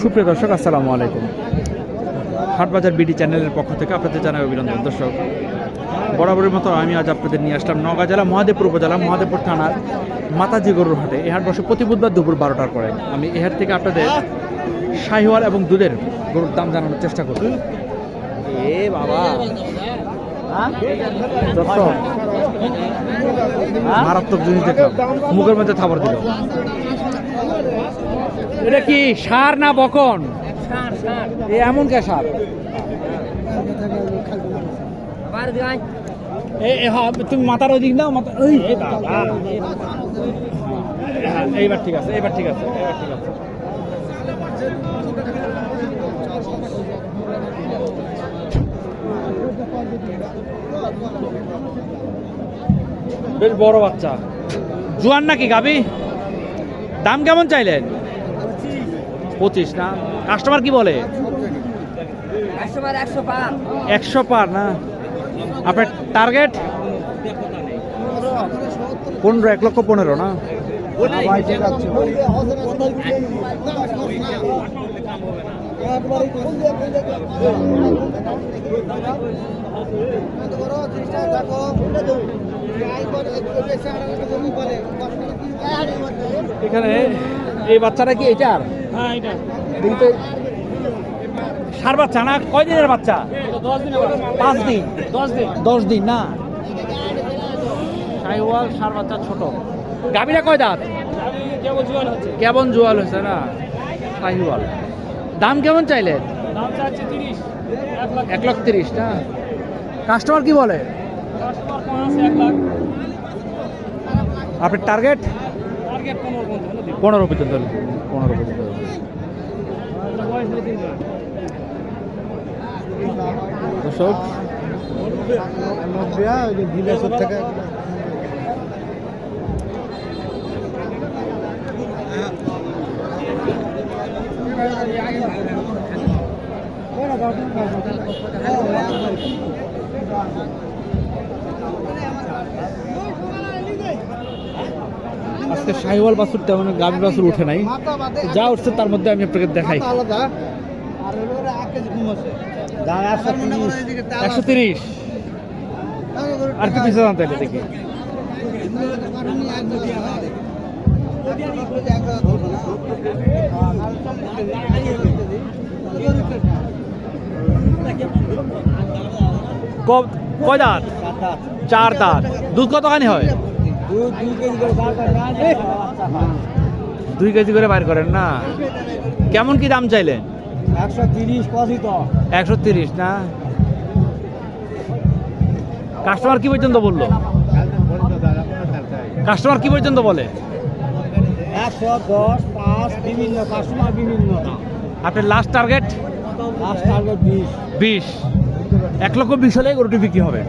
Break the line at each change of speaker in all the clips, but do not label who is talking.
সুপ্রিয় দর্শক আসসালামু আলাইকুম। হাটবাজার বিডি চ্যানেলের পক্ষ থেকে আপনাদের জানাই অভিনন্দন। দর্শক বরাবরের মতো আমি আজ আপনাদের নিয়ে আসলাম নওগাঁ জেলা মহাদেবপুর উপজেলা মহাদেবপুর থানার মাতাজি গরুর হাটে। এই হাট বসে প্রতি বুধবার দুপুর বারোটার পরে। আমি এই হাট থেকে আপনাদের শাহিওয়াল এবং দুধের গরুর দাম জানানোর চেষ্টা করব।
এ বাবা।
মারাত্মক জিনিস দেখলাম। মুখের মধ্যে থাবর দিল। এটা কি সার না বকন? এ এমন কে সার? তুমি মাথার ওই দিক নাও মাথা ওই এইবার ঠিক আছে এইবার ঠিক আছে এইবার ঠিক আছে। বেশ বড় বাচ্চা। জুয়ান নাকি গাবি? দাম কেমন চাইলেন পঁচিশ। না? কাস্টমার কি বলে? একশো পার না? আপনার টার্গেট পনেরো এক লক্ষ পনেরো না? এখানে এই বাচ্চাটা কি এটার হ্যাঁ এটা সার বাচ্চা না? কয় দিনের বাচ্চা? পাঁচ দিন। দশ দিন। দশ দিন না? সাইওয়াল সার বাচ্চা ছোট। গাভীরা কয় দাঁত? কেমন জোয়াল হয়েছে না? সাইওয়াল। দাম কেমন চাইলেন এক লাখ তিরিশ। না? কাস্টমার কি বলে? আপনার টার্গেট? পনেরো পর্যন্ত পনেরো পর্যন্ত দর্শক
থেকে
আজকে শাহিওয়াল বাসুর তেমন গাভী বাসুর উঠে নাই। যা উঠছে তার মধ্যে আমি আপনাকে দেখাই।
একশো তিরিশ।
আর কি পিছনে আনতে হলে দেখি। কয় দাঁত। চার দাঁত। দুধ কতখানি হয়? দুই কেজি করে বাইর করেন না। কেমন কি দাম চাইলেন?
একশো তিরিশ কথিত
একশো তিরিশ না? কাস্টমার কি পর্যন্ত বলল? কাস্টমার কি পর্যন্ত বলে?
একশো দশ পাঁচ বিভিন্ন কাস্টমার বিভিন্ন
আপনার লাস্ট টার্গেট
লাস্ট টার্গেট বিশ।
বিশ এক লক্ষ বিশ হলে গরুটি বিক্রি হবে।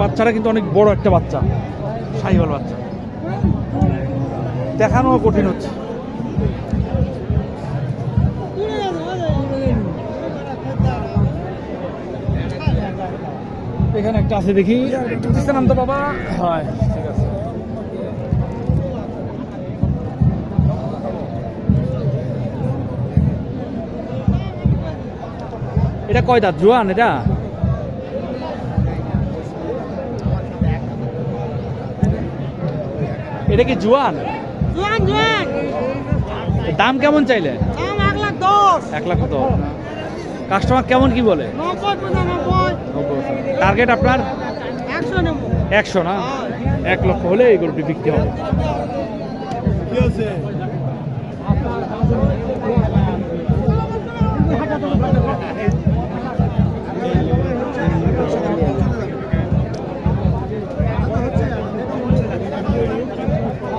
বাচ্চাটা কিন্তু অনেক বড় একটা বাচ্চা সাহিওয়াল বাচ্চা। দেখানো কঠিন হচ্ছে। এখানে একটা আছে দেখি। একটু দিচ্ছে নাম তো বাবা। হয় ঠিক আছে। এটা কয় দাঁত? জোয়ান এটা? এটা কি জোয়ান?
জোয়ান জোয়ান।
দাম কেমন চাইলে?
দাম এক লাখ দশ।
এক লাখ তো কাস্টমার কেমন কি বলে?
নব্বই পঁচানব্বই।
টার্গেট আপনার?
একশো নেব।
একশো না? এক লক্ষ হলে এই গরুটি বিক্রি হবে।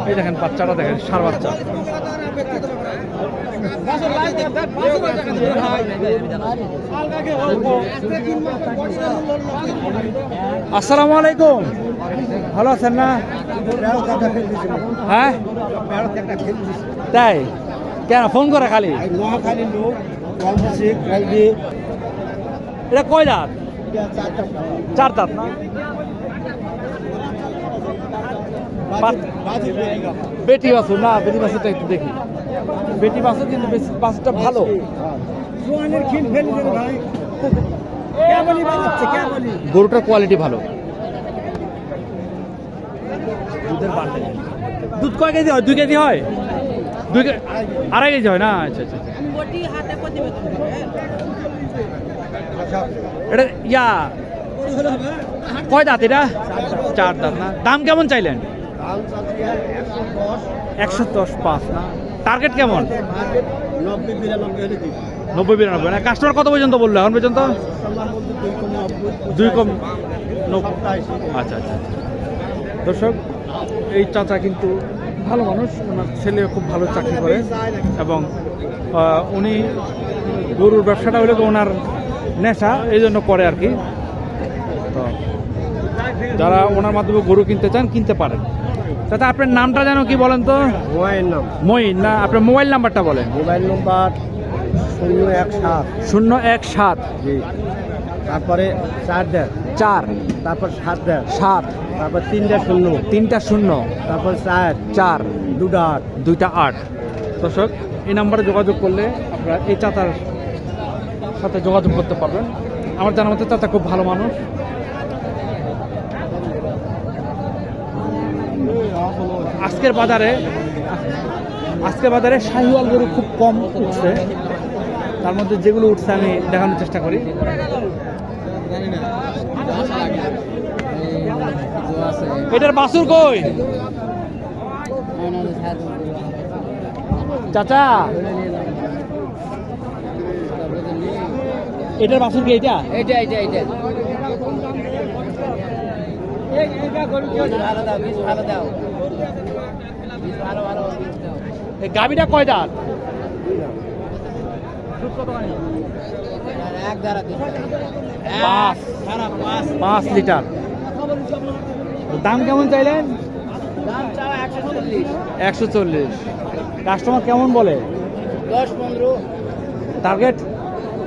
এই দেখেন বাচ্চাটা দেখেন, সার বাচ্চা। আসসালামু আলাইকুম। ভালো আছেন না? হ্যাঁ? তাই? কেন, ফোন করে খালি? এটা কয় দাঁত? চার দাঁত না? বেটি বাছুর না বেটি বাছুরটা একটু দেখি। বেটি বাছুর কিন্তু বেশ বাছুরটা ভালো।
জোয়ানের খিল ফেলে ভাই। কেবলই বাজাচ্ছে কেবলই
গরুটার কোয়ালিটি ভালো। দুধের দুধ কয় কেজি হয়? দুই কেজি হয়? দুই আড়াই কেজি হয় না? আচ্ছা আচ্ছা
প্রতিবেদন করবেন
এটা ইয়া কয় দাঁত এটা? চার দাঁত না? দাম কেমন চাইলেন? একশো দশ পাঁচ না? টার্গেট কেমন?
নব্বই বিরানব্বই
না কাস্টমার কত পর্যন্ত বলল এখন পর্যন্ত?
দুই কম
আচ্ছা আচ্ছা আচ্ছা। দর্শক, এই চাচা কিন্তু ভালো মানুষ। ওনার ছেলে খুব ভালো চাকরি করে এবং উনি গরুর ব্যবসাটা হলে ওনার নেশা, এই জন্য করে আর কি। তো যারা ওনার মাধ্যমে গরু কিনতে চান, কিনতে পারেন। চাচা আপনার নামটা যেন কি বলেন তো?
মোবাইল নাম।
মঈন না আপনার মোবাইল নাম্বারটা বলেন।
মোবাইল নম্বর শূন্য এক সাত।
শূন্য এক সাত।
জি। তারপরে চার দেড়।
চার।
তারপর সাত দেড়।
সাত।
তারপর তিনটা শূন্য।
তিনটা শূন্য।
তারপর চার।
চার।
দুটা আট।
দুইটা আট। দর্শক এই নাম্বারে যোগাযোগ করলে আপনারা এই চাচার সাথে যোগাযোগ করতে পারবেন। আমার জানার মতে চাচা খুব ভালো মানুষ। আজকের বাজারে আজকের বাজারে শাহিওয়াল গরু খুব কম উঠছে। তার মধ্যে যেগুলো উঠছে আমি দেখানোর চেষ্টা করি। এটার বাসুর কই? চাচা। এটার বাসুর কি এটা
এইটা এইটা এইটা ভালো দাও বীজ ভালো দাও বীজ ভালো ভালো বীজ দাও
এই গাবিটা কয় দাঁত? পাঁচ। লিটার। দাম কেমন চাইলেন?
একশো চল্লিশ।
কাস্টমার কেমন বলে?
দশ পনেরো
টার্গেট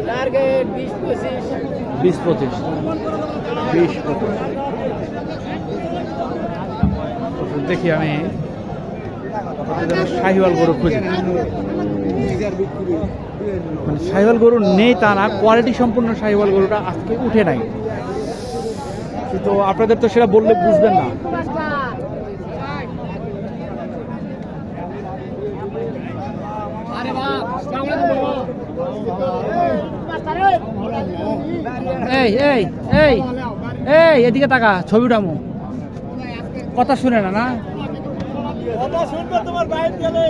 টার্গেট বিশ পঁচিশ।
বিশ পঁচিশ। বিশ পঁচিশ। দেখি আমি শাহিওয়াল গরু খুঁজি। মানে শাহিওয়াল গরু নেই তা না কোয়ালিটি সম্পূর্ণ শাহিওয়াল গরুটা আজকে উঠে নাই। কিন্তু আপনাদের তো সেটা বললে বুঝবেন না। এই এই এই এই, এদিকে তাকা, ছবি উঠামো। কথা শুনে না না?
তোমার বাইরে গেলে।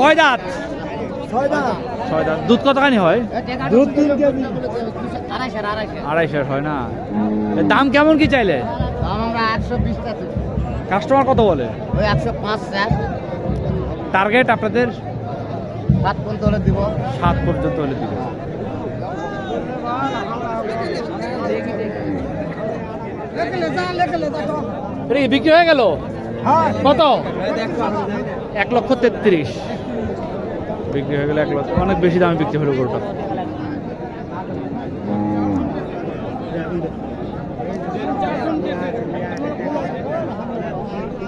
কয় দাঁত?
ছয় দাঁড়া
ছয় দাঁত। দুধ কতখানি হয়?
দুধ তিন কেজি।
আড়াইশো
হয় না। দাম কেমন কি চাইলে?
দাম আমরা একশো বিশ
কাস্টমার কত বলে?
ওই একশো পাঁচ স্যার
টার্গেট আপনাদের?
সাত পর্যন্ত হলে দিব।
সাত পর্যন্ত হলে দিবে এটা কি বিক্রি হয়ে গেল? কত? এক লক্ষ তেত্রিশ। বিক্রি হয়ে গেল এক লক্ষ। অনেক বেশি দামে বিক্রি হলো গরুটা।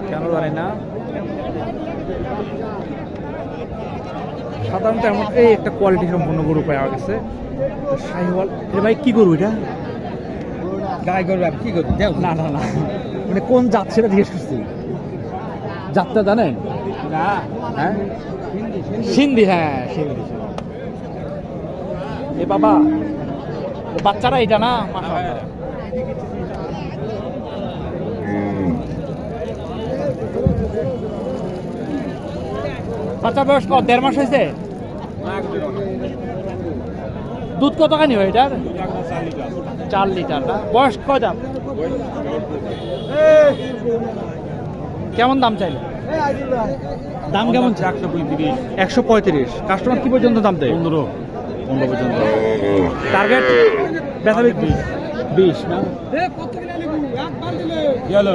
কেন জানি না। সাধারণত এমন এই একটা কোয়ালিটি সম্পূর্ণ গরু পাওয়া গেছে। শাহিওয়াল ভাই কি গরু এটা?
গাই করবে আর কি করবে দেও।
না না না। মানে কোন জাত সেটা জিজ্ঞেস করছি। জাতটা জানেন?
না।
হ্যাঁ? সিন্ধি হ্যাঁ সিন্ধি এ বাবা বাচ্চারা এটা না? মাশাআল্লাহ। বাচ্চা বয়স কত? দেড় মাস হয়েছে? দুধ কতখানি হয় এটার? চার লিটার না? বয়স কয় দাম? কেমন দাম চাইলে? দাম কেমন একশো পঁয়ত্রিশ একশো পঁয়ত্রিশ। কাস্টমার কি পর্যন্ত দাম দেয়? পনেরো। পনেরো পর্যন্ত। টার্গেট ব্যথা বিক্রি বিশ। না?
গেল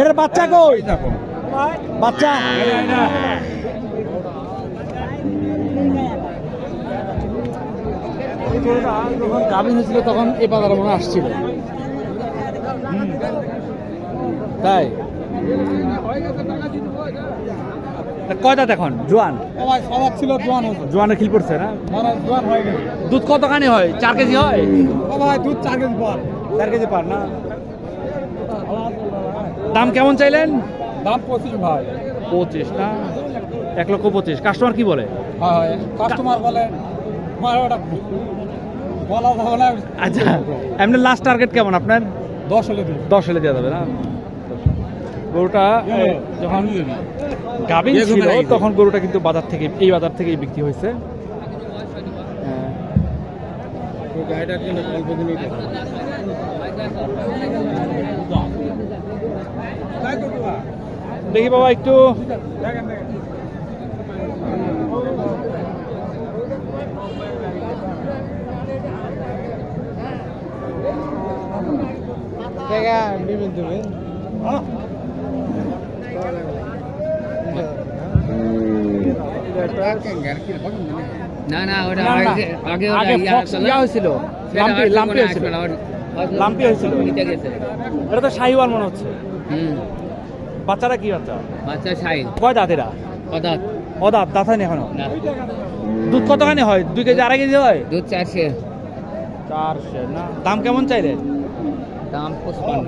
এটার বাচ্চা কই? বাচ্চা? এই গরুটা যখন গাভিন হয়েছিল তখন এ বাজারে মনে আসছিল। তাই? কয়টা এখন? জোয়ান?
সবার ছিল জোয়ান
জোয়ানের খিল পড়ছে না?
জোয়ান হয়ে
দুধ কতখানি হয়? চার কেজি হয়?
সবাই দুধ চার কেজি পর
চার কেজি পার না? দাম কেমন চাইলেন?
দাম পঁচিশ ভাই।
পঁচিশ না? এক লক্ষ পঁচিশ। কাস্টমার কি বলে?
হয় কাস্টমার বলে বলা যাবে না।
আচ্ছা এমনি লাস্ট টার্গেট কেমন আপনার?
দশ হলে দিন
দশ হলে দেওয়া যাবে না? গরুটা যখন গাভিন
ইয়ে
ছিল তখন গরুটা কিন্তু বাজার থেকে এই বাজার থেকেই বিক্রি হয়েছে। হ্যাঁ। দেখি বাবা একটু
না না
না,
আগে আগে ইয়া?
হয়েছিল। লাম্পি লাম্পি হয়েছিল।
আসবে না, ওর- হয়তো
লাম্পি হয়েছিল। এটা তো শাহিওয়াল মনে হচ্ছে।
হুম।
বাচ্চারা কি বাচ্চা? কয় দাঁত হয়নি এখনও?
না।
দুধ কতখানি হয়? দুই কেজি আড়াই কেজি হয়?
দুধ চারশে।
চারশো না। দাম কেমন চাইলে
দাম পঁচপান্ন।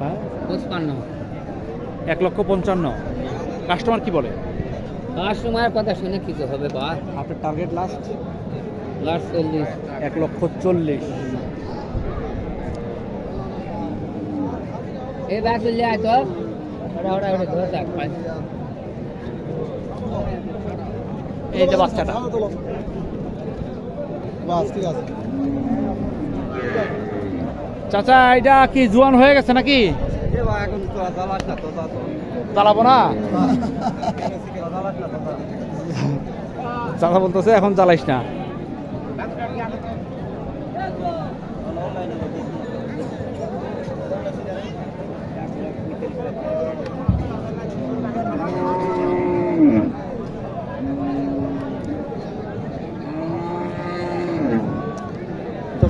হ্যাঁ
পঁচপান্ন।
এক লক্ষ পঞ্চান্ন। কাস্টমার কি বলে?
কাস্টমার কথা শুনে কিছু হবে বা?
আপনার টার্গেট লাস্ট
লাস্ট চল্লিশ।
এক লক্ষ চল্লিশ।
এই ব্যাগ চলে আয় তো। ওটা ওটা ওটা ধরে থাক
এই যে বাচ্চাটা।
বাস ঠিক আছে।
চাচা এটা কি জোয়ান হয়ে গেছে নাকি? চালাবো না চাচা বলতেছে এখন চালাইস না।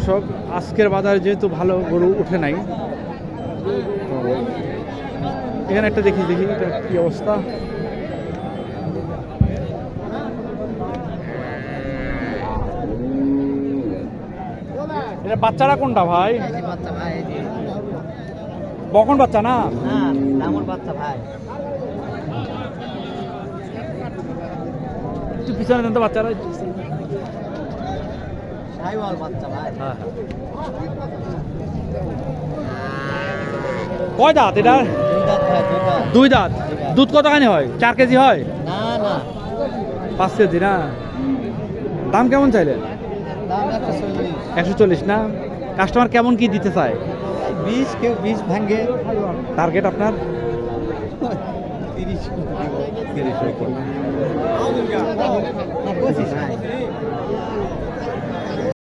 দর্শক আজকের বাজারে যেহেতু ভালো গরু উঠে নাই। তো এখানে একটা দেখি দেখি এটা কি অবস্থা। এটা বাচ্চারা কোনটা ভাই? বকন বাচ্চা না?
বাচ্চা ভাই।
একটু পিছনে বাচ্চারা
বাচ্চা ভাই।
হ্যাঁ কয় দাঁত এটা?
দুই দাঁত
দুধ কতখানি হয়? চার কেজি হয়?
না না।
পাঁচ কেজি না? দাম কেমন
চাইলে? একশো চল্লিশ।
না? কাস্টমার কেমন কি দিতে চায়?
বিশ কেউ বিশ ভাঙ্গে
টার্গেট আপনার?
তিরিশ।
তিরিশ